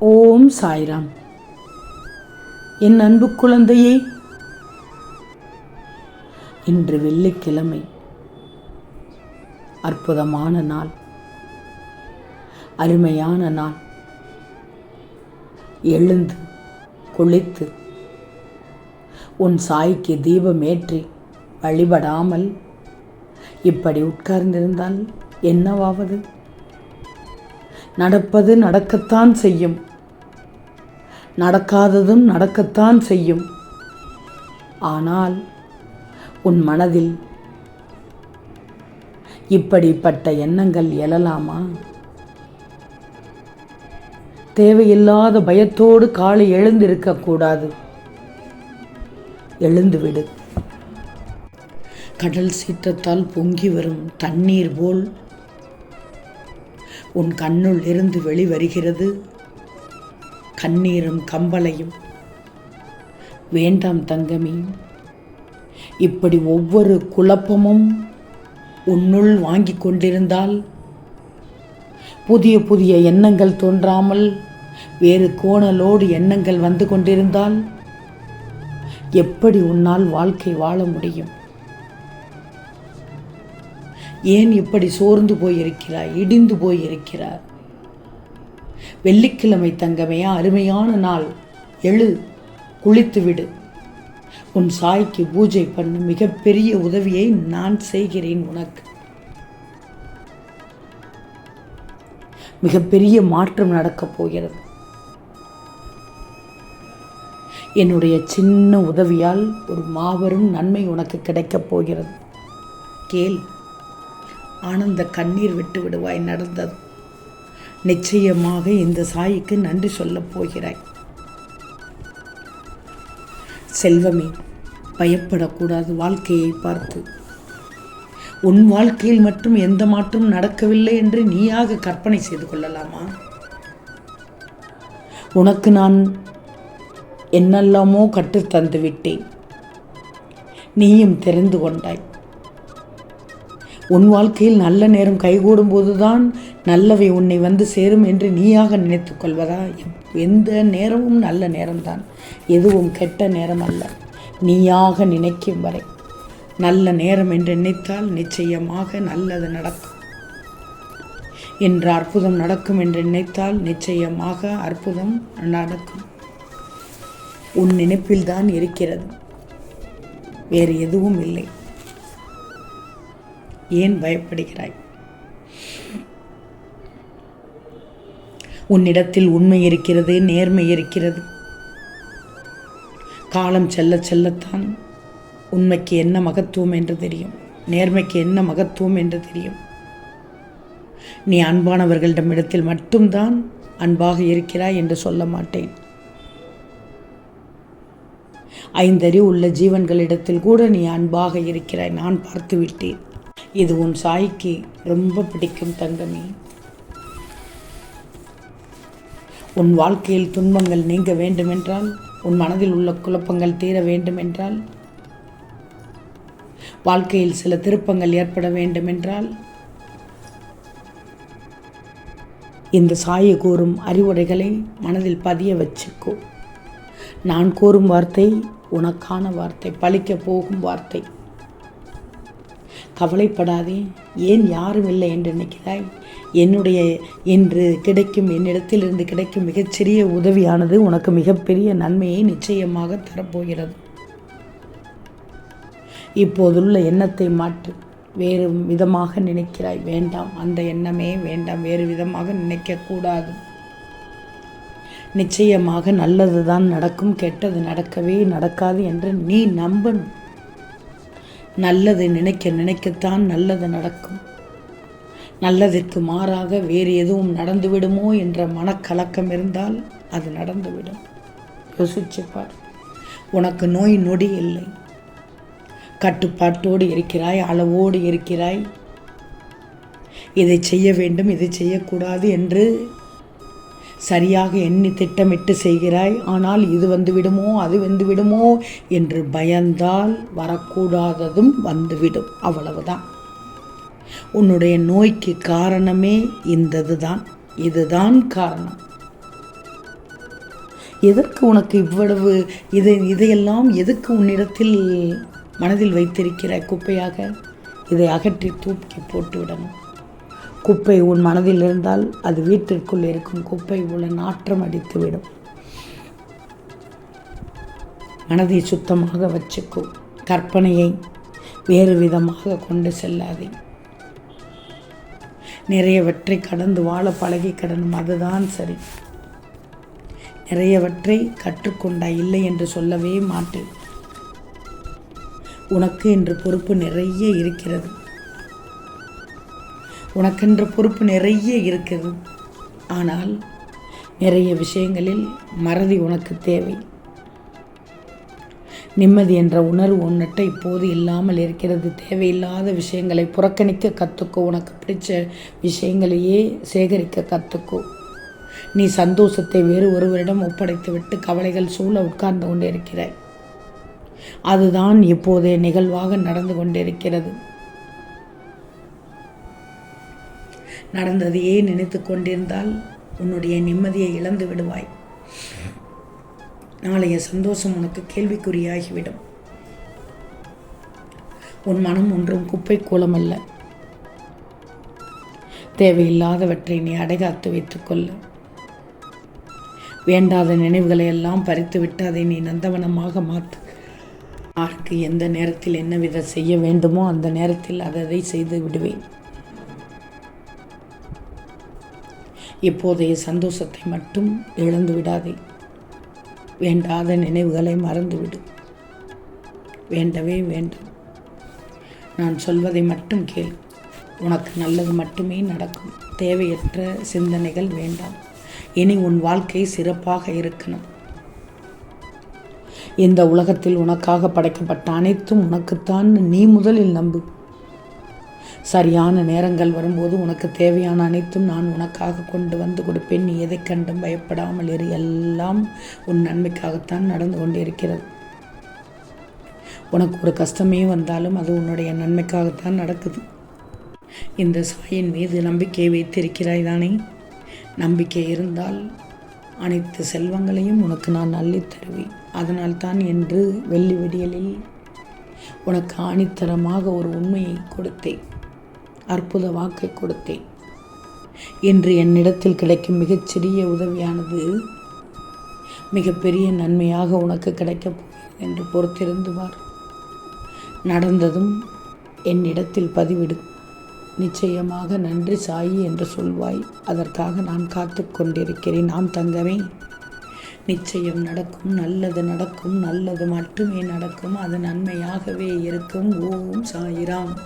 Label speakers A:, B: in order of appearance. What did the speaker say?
A: ஓம் சாய்ராம். என் அன்பு குழந்தையே இன்று வெள்ளிக்கிழமை அற்புதமான நாள் அருமையான நாள். எழுந்து குளித்து உன் சாய்க்கு தீபமேற்றி வழிபடாமல் இப்படி உட்கார்ந்திருந்தால் என்னவாவது? நடப்பது நடக்கத்தான் செய்யும். நடக்காததும் நடக்கத்தான் செய்யும். ஆனால் உன் மனதில் இப்படிப்பட்ட எண்ணங்கள் எழலாமா? தேவையில்லாத பயத்தோடு காலை எழுந்திருக்கக்கூடாது எழுந்துவிடு. கடல் சீற்றத்தால் பொங்கி வரும் தண்ணீர் போல் உன் கண்ணுள் இருந்து வெளிவருகிறது. கண்ணீரும் கம்பளையும். வேண்டாம் தங்கமி இப்படி ஒவ்வொரு குழப்பமும் உன்னுள் வாங்கி கொண்டிருந்தால் புதிய புதிய எண்ணங்கள் தோன்றாமல் வேறு கோணலோடு எண்ணங்கள் வந்து கொண்டிருந்தால் எப்படி உன்னால் வாழ்க்கை வாழ முடியும்? ஏன் இப்படி சோர்ந்து போயிருக்கிறாய் இடிந்து போயிருக்கிறார் வெள்ளிக்கிழமை தங்கமையா அருமையான நாள். எழு குளித்து விடு உன் சாய்க்கு பூஜை பண்ணும் மிகப்பெரிய உதவியை நான் செய்கிறேன் உனக்கு. மிகப்பெரிய மாற்றம் நடக்கப் போகிறது. என்னுடைய சின்ன உதவியால் ஒரு மாபெரும் நன்மை உனக்கு கிடைக்கப் போகிறது. கேள் ஆனந்த கண்ணீர் விட்டு விடுவாய் நடந்தது. நிச்சயமாக இந்த சாய்க்கு நன்றி சொல்லப் போகிறாய். செல்வமே பயப்படக்கூடாது வாழ்க்கையை பார்த்து. உன் வாழ்க்கையில் மட்டும் எந்த மாற்றம் நடக்கவில்லை என்று நீயாக கற்பனை செய்து கொள்ளலாமா? உனக்கு நான் என்னெல்லாமோ கற்றுத் தந்து விட்டேன் நீயும் தெரிந்து கொண்டாய். உன் வாழ்க்கையில் நல்ல நேரம் கைகூடும் போதுதான் நல்லவை உன்னை வந்து சேரும் என்று நீயாக நினைத்து கொள்வதா? எந்த நேரமும் நல்ல நேரம்தான். எதுவும் கெட்ட நேரம் அல்ல. நீயாக நினைக்கும் வரை. நல்ல நேரம் என்று நினைத்தால் நிச்சயமாக நல்லது நடக்கும். என்று அற்புதம் நடக்கும் என்று நினைத்தால் நிச்சயமாக அற்புதம் நடக்கும். உன் நினைப்பில்தான் இருக்கிறது. வேறு எதுவும் இல்லை. ஏன் பயப்படுகிறாய்? உன்னிடத்தில் உண்மை இருக்கிறது நேர்மை இருக்கிறது. காலம் செல்ல செல்லத்தான் உண்மைக்கு என்ன மகத்துவம் என்று தெரியும் நேர்மைக்கு என்ன மகத்துவம் என்று தெரியும். நீ அன்பானவர்களிடமிடத்தில் மட்டும்தான் அன்பாக இருக்கிறாய் என்று சொல்ல மாட்டேன். ஐந்தறிவு உள்ள ஜீவன்களிடத்தில் கூட நீ அன்பாக இருக்கிறாய். நான் பார்த்து விட்டேன் இது உன் சாய்க்கு ரொம்ப பிடிக்கும் தங்கமே. உன் வாழ்க்கையில் துன்பங்கள் நீங்க வேண்டுமென்றால் உன் மனதில் உள்ள குழப்பங்கள் தீர வேண்டுமென்றால் வாழ்க்கையில் சில திருப்பங்கள் ஏற்பட வேண்டுமென்றால் இந்த சாயை கூறும் அறிவுரைகளை மனதில் பதிய வச்சுக்கோ. நான் கூறும் வார்த்தை உனக்கான வார்த்தை பழிக்க போகும் வார்த்தை. கவலைப்படாதே. ஏன் யாரும் இல்லை என்று நினைக்கிறாய்? என்னுடைய என்று கிடைக்கும் என்னிடத்திலிருந்து கிடைக்கும் மிகச்சிறிய உதவியானது உனக்கு மிகப்பெரிய நன்மையை நிச்சயமாக தரப்போகிறது. இப்போதுள்ள எண்ணத்தை மாற்று. வேறு விதமாக நினைக்கிறாய். வேண்டாம். அந்த எண்ணமே வேண்டாம். வேறு விதமாக நினைக்கக்கூடாது நிச்சயமாக நல்லது தான் நடக்கும். கெட்டது நடக்கவே நடக்காது என்று நீ நம்பணும். நல்லதை நினைக்க நினைக்கத்தான் நல்லது நடக்கும். நல்லதற்கு மாறாக வேறு எதுவும் நடந்துவிடுமோ என்ற மனக்கலக்கம் இருந்தால் அது நடந்துவிடும். யோசிச்சுப்பார் உனக்கு நோய் நொடி இல்லை. கட்டுப்பாட்டோடு இருக்கிறாய் அளவோடு இருக்கிறாய். இதை செய்ய வேண்டும் இதை செய்யக்கூடாது என்று சரியாக எண்ணி திட்டமிட்டு செய்கிறாய். ஆனால் இது வந்து விடுமோ அது வந்து விடுமோ என்று பயந்தால் வரக்கூடாததும் வந்துவிடும். அவ்வளவுதான். உன்னுடைய நோய்க்கு காரணமே இந்தது தான் இதுதான் காரணம். எதற்கு உனக்கு இவ்வளவு இதை இதையெல்லாம் எதுக்கு உன்னிடத்தில் மனதில் வைத்திருக்கிறாய் குப்பையாக? இதை அகற்றி தூக்கி போட்டுவிடணும். குப்பை உன் மனதில் இருந்தால் அது வீட்டிற்குள் இருக்கும் குப்பை உள்ள நாற்றம் அடித்துவிடும். மனதை சுத்தமாக வச்சுக்கோ. கற்பனையை வேறு விதமாக கொண்டு செல்லாதே. நிறையவற்றை கடந்து வாழ பழகி கடனும் அதுதான் சரி. நிறையவற்றை கற்றுக்கொண்டா இல்லை என்று சொல்லவே மாட்டேன். உனக்கு என்று பொறுப்பு நிறைய இருக்கிறது. உனக்கென்ற பொறுப்பு நிறைய இருக்கிறது ஆனால் நிறைய விஷயங்களில் மறதி உனக்கு தேவை. நிம்மதி என்ற உணர்வு உன்னிட்ட இப்போது இல்லாமல் இருக்கிறது. தேவையில்லாத விஷயங்களை புறக்கணிக்க கற்றுக்கோ உனக்கு பிடிச்ச விஷயங்களையே சேகரிக்க கற்றுக்கோ நீ சந்தோஷத்தை வேறு ஒருவரிடம் ஒப்படைத்து விட்டு கவலைகள் சூழ உட்கார்ந்து கொண்டிருக்கிறாய். அதுதான் இப்போதைய நிகழ்வாக நடந்து கொண்டிருக்கிறது. நடந்ததையே நினைத்து கொண்டிருந்தால் உன்னுடைய நிம்மதியை இழந்து விடுவாய். நாளைய சந்தோஷம் உனக்கு கேள்விக்குறியாகிவிடும். உன் மனம் ஒன்றும் குப்பை கூலமல்ல தேவையில்லாதவற்றை நீ அடைகாத்து வைத்துக்கொள்ள வேண்டாத நினைவுகளை எல்லாம் பறித்துவிட்டு அதை நீ நந்தவனமாக மாற்று. யாருக்கு எந்த நேரத்தில் என்ன வித செய்ய வேண்டுமோ அந்த நேரத்தில் அதை செய்து விடுவேன். இப்போதைய சந்தோஷத்தை மட்டும் இழந்து விடாதே. வேண்டாத நினைவுகளை மறந்துவிடு. வேண்டவே வேண்டாம். நான் சொல்வதை மட்டும் கேள். உனக்கு நல்லது மட்டுமே நடக்கும். தேவையற்ற சிந்தனைகள் வேண்டாம். இனி உன் வாழ்க்கை சிறப்பாக இருக்கணும். இந்த உலகத்தில் உனக்காக படைக்கப்பட்ட அனைத்தும் உனக்குத்தான். நீ முதலில் நம்பு. சரியான நேரங்கள் வரும்போது உனக்கு தேவையான அனைத்தும் நான் உனக்காக கொண்டு வந்து கொடுப்பேன். நீ எதை கண்டும் பயப்படாமல் இரு. எல்லாம் உன் நன்மைக்காகத்தான் நடந்து கொண்டிருக்கிறது. உனக்கு ஒரு கஷ்டமே வந்தாலும் அது உன்னுடைய நன்மைக்காகத்தான் நடக்குது. இந்த சாயின் மீது நம்பிக்கையை வைத்திருக்கிறாய் தானே? நம்பிக்கை இருந்தால் அனைத்து செல்வங்களையும் உனக்கு நான் அள்ளி தருவேன். அதனால்தான் என்று வெள்ளி விடியலில் உனக்கு ஆணித்தரமாக ஒரு உண்மையை கொடுத்தேன். அற்புத வாக்கை கொடுத்தேன். இன்று என்னிடத்தில் கிடைக்கும் மிகச்சிறிய உதவியானது மிகப்பெரிய நன்மையாக உனக்கு கிடைக்கப் என்று பொறுத்திருந்துவார். நடந்ததும் என்னிடத்தில் பதிவிடு. நிச்சயமாக நன்றி சாயி என்று சொல்வாய். அதற்காக நான் காத்து கொண்டிருக்கிறேன். நாம் தங்கமே நிச்சயம் நடக்கும். நல்லது நடக்கும். நல்லது மட்டுமே நடக்கும். அது நன்மையாகவே இருக்கும். ஓம் சாயிராம்.